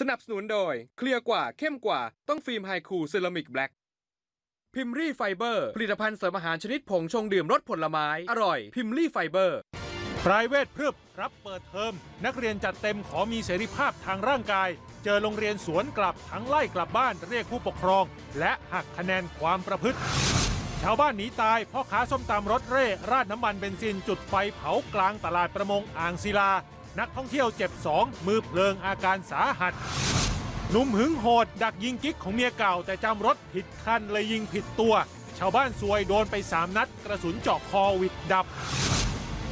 สนับสนุนโดย เคลียร์กว่าเข้มกว่าต้องฟิล์มไฮคูเซรามิกแบล็กพิมรี่ไฟเบอร์ผลิตภัณฑ์เสริมอาหารชนิดผงชงดื่มรสผลไม้ อร่อย พิมรี่ไฟเบอร์ p r i v a t พรึบรับเปิดเทอม นักเรียนจัดเต็มขอมีเสรีภาพทางร่างกาย เจอโรงเรียนสวนกลับทั้งไล่กลับบ้านเรียกผู้ปกครอง และหักคะแนนความประพฤติ ชาวบ้านหนีตายพ่อค้าส้มตำรถเร่ ราดน้ำมันเบนซินจุดไฟเผากลางตลาดประมงอ่างศิลา นักท่องเที่ยวเจ็บสองมือเพลิงอาการสาหัส หนุ่มหึงโหด ดักยิงกิ๊กของเมียเก่าแต่จำรถผิดคันเลยยิงผิดตัว ชาวบ้านซวยโดนไปสามนัด กระสุนเจาะคอหวิดดับ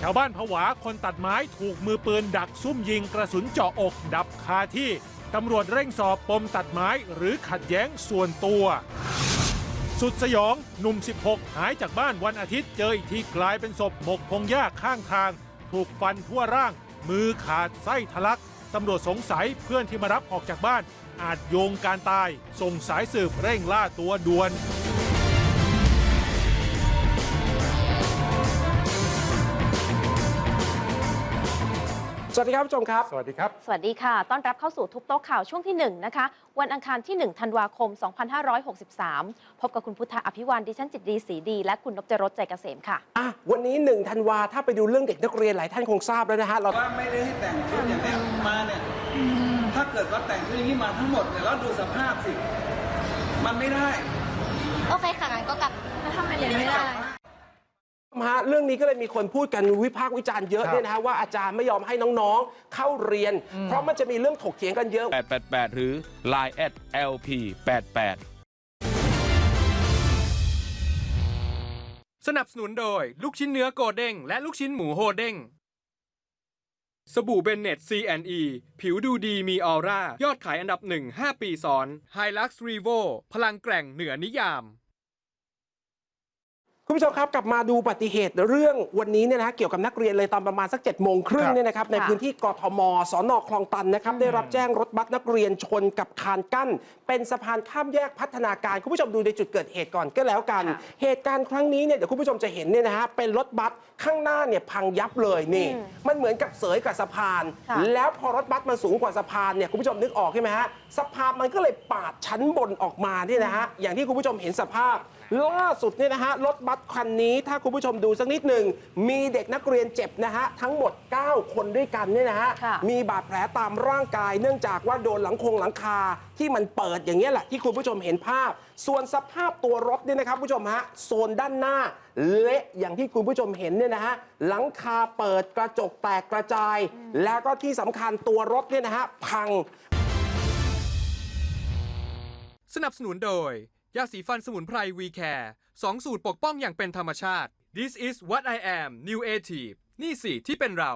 ชาวบ้านผวาคนตัดไม้ถูกมือปืนดักซุ่มยิงกระสุนเจาะอกดับคาที่ตำรวจเร่งสอบปมตัดไม้หรือขัดแย้งส่วนตัว สุดสยองหนุ่ม 16 หายจากบ้านวันอาทิตย์เจออีกทีกลายเป็นศพหมกพงหญ้าข้างทาง ถูกฟันทั่วร่าง มือขาดไส้ทะลักตำรวจสงสัยเพื่อนที่มารับออกจากบ้าน อาจโยงการตาย ส่งสายสืบเร่งล่าตัวด่วน วัสดีครับผู้ชมครับ สวัสดีครับ สวัสดีค่ะ ต้อนรับเข้าสู่ทุบโต๊ะข่าวช่วงที่ 1 นะคะ วันอังคารที่ 1 ธันวาคม 2563 พบกับคุณพุทธอภิวันดิฉันจิตดีสีดี และคุณนพจรสใจเกษมค่ะอะ วันนี้หนึ่งธันวาถ้าไปดูเรื่องเด็กนักเรียนหลายท่านคงทราบแล้วนะฮะ เราว่าไม่ได้ให้แต่งชุดอย่างนี้มาเนี่ย ถ้าเกิดว่าแต่งชุดอย่างนี้มาทั้งหมดเนี่ยแล้วดูสภาพสิ มันไม่ได้ โอเคค่ะงั้นก็กลับแล้วทำไมเรียนไม่ได้ ฮะเรื่องนี้ก็เลยมีคนพูดกันวิพากษ์วิจารณ์เยอะครับเนี่ยนะฮะว่าอาจารย์ไม่ยอมให้น้องๆ เข้าเรียน เพราะมันจะมีเรื่องถกเถียงกันเยอะ 888 หรือ Line at LP 88สนับสนุนโดย ลูกชิ้นเนื้อโกเด้งและลูกชิ้นหมูโฮเด้งสบู่เบนเน็ต C&E ผิวดูดีมีออร่า ยอดขายอันดับหนึ่ง5ปีซ้อน Hilux Revo พลังแกร่งเหนือนิยาม คุณผู้ชมครับกลับมาดูอุบัติเหตุเรื่องวันนี้เนี่ยนะฮะเกี่ยวกับนักเรียนเลยตอนประมาณสัก7จ็ดโมงครึ่งครับเนี่ยนะครับในค่ะพื้นที่กทมสอนอคลองตันนะครับได้รับแจ้งรถบัสนักเรียนชนกับคานกั้น เป็นสะพานข้ามแยกพัฒนาการคุณผู้ชมดูในจุดเกิดเหตุก่อนก็แล้วกันค่ะเหตุการณ์ครั้งนี้เนี่ยเดี๋ยวคุณผู้ชมจะเห็นเนี่ยนะฮะเป็นรถบัสข้างหน้าเนี่ยพังยับเลยนี่อืมมันเหมือนกับเสยกับสะพานค่ะแล้วพอรถบัสมันสูงกว่าสะพานเนี่ยคุณผู้ชมนึกออกใช่ไหมฮะสะพานมันก็เลยปาดชั้นบนออกมาเนี่ยนะฮะอย่างที่คุณผู้ชมเห็นสภาพล่าสุดเนี่ยนะฮะรถบัสคันนี้ถ้าคุณผู้ชมดูสักนิดหนึ่งมีเด็กนักเรียนเจ็บนะฮะทั้งหมด 9 คนด้วยกันเนี่ยนะฮะค่ะ มีบาดแผลตามร่างกาย เนื่องจากว่าโดนหลังคงหลังคาที่มันเปิดอย่างนี้ยแหละที่คุณผู้ชมเห็นภาพ ส่วนสภาพตัวรถเนี่ยนะครับคุณผู้ชมฮะโซนด้านหน้า เละอย่างที่คุณผู้ชมเห็นเนี่ยนะฮะหลังคาเปิดกระจกแตกกระจาย แล้วก็ที่สำคัญตัวรถเนี่ยนะฮะพัง สนับสนุนโดย ยาสีฟันสมุนไพร V Care สองสูตรปกป้องอย่างเป็นธรรมชาติ This is what I am New a t i v e นี่สิที่เป็นเรา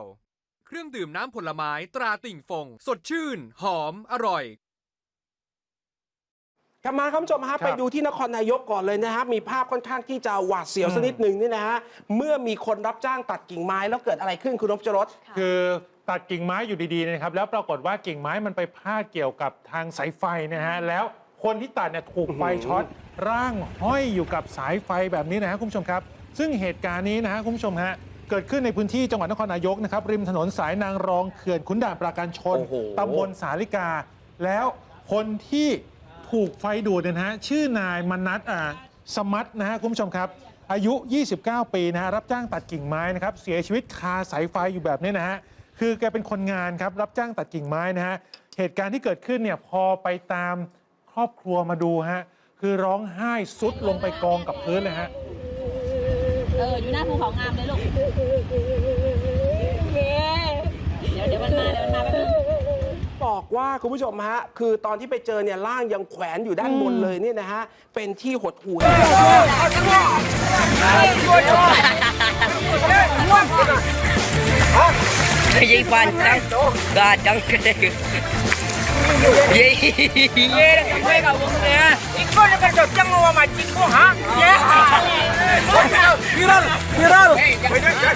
เครื่องดื่มน้ำผลไม้ตราติ่งฟง สดชื่น หอม อร่อย กลับมาครับคุณผู้ชมฮะครับไปดูที่นครนายกก่อนเลยนะฮะมีภาพค่อนข้างที่จะหวาดเสียวสักนิดหนึ่งนี่นะฮะเมื่อมีคนรับจ้างตัดกิ่งไม้แล้วเกิดอะไรขึ้นคุณนพจรส คือตัดกิ่งไม้อยู่ดีๆนะครับ แล้วปรากฏว่ากิ่งไม้มันไปพาดเกี่ยวกับทางสายไฟนะฮะแล้ว คนที่ตัดเนี่ยถูกไฟช็อตร่างห้อยอยู่กับสายไฟแบบนี้นะฮะคุณผู้ชมครับ ซึ่งเหตุการณ์นี้นะฮะคุณผู้ชมฮะเกิดขึ้นในพื้นที่จังหวัดนครนายกนะครับริมถนนสายนางรองเขื่อนขุนด่านปราการชนโอ้โหตำบลสาลิกา แล้วคนที่ถูกไฟดูดเนยนะฮะชื่อนายมนัทอ่าสมัตนะฮะคุณผู้ชมครับ อายุ 29 ปีนะฮะรับจ้างตัดกิ่งไม้นะครับเสียชีวิตคาสายไฟอยู่แบบนี้นะฮะคือแกเป็นคนงานครับรับจ้างตัดกิ่งไม้นะฮะเหตุการณ์ที่เกิดขึ้นเนี่ยพอไปตาม ครอบครัวมาดูฮะ คือร้องไห้ซุดลงไปกองกับพื้นเลยฮะ เออ อยู่หน้าภูเขางามเลยลูก เดี๋ยวเดี๋ยวมันมาเดี๋ยวมันมาแป๊บนึง บอกว่าคุณผู้ชมฮะ คือตอนที่ไปเจอเนี่ยร่างยังแขวนอยู่ด้านบนเลยเนี่ยนะฮะ เป็นที่หดหู่ Vậy quan trăng Gà trăng cái đây Vậy Vậy đó Quay cầu ยเย่เฮ้ยกับวงเนี่ยอีกคนก็จบจังหวะมาจิ้งกุ้งฮะเย่ฮิรันฮิรันไปด้วยกัน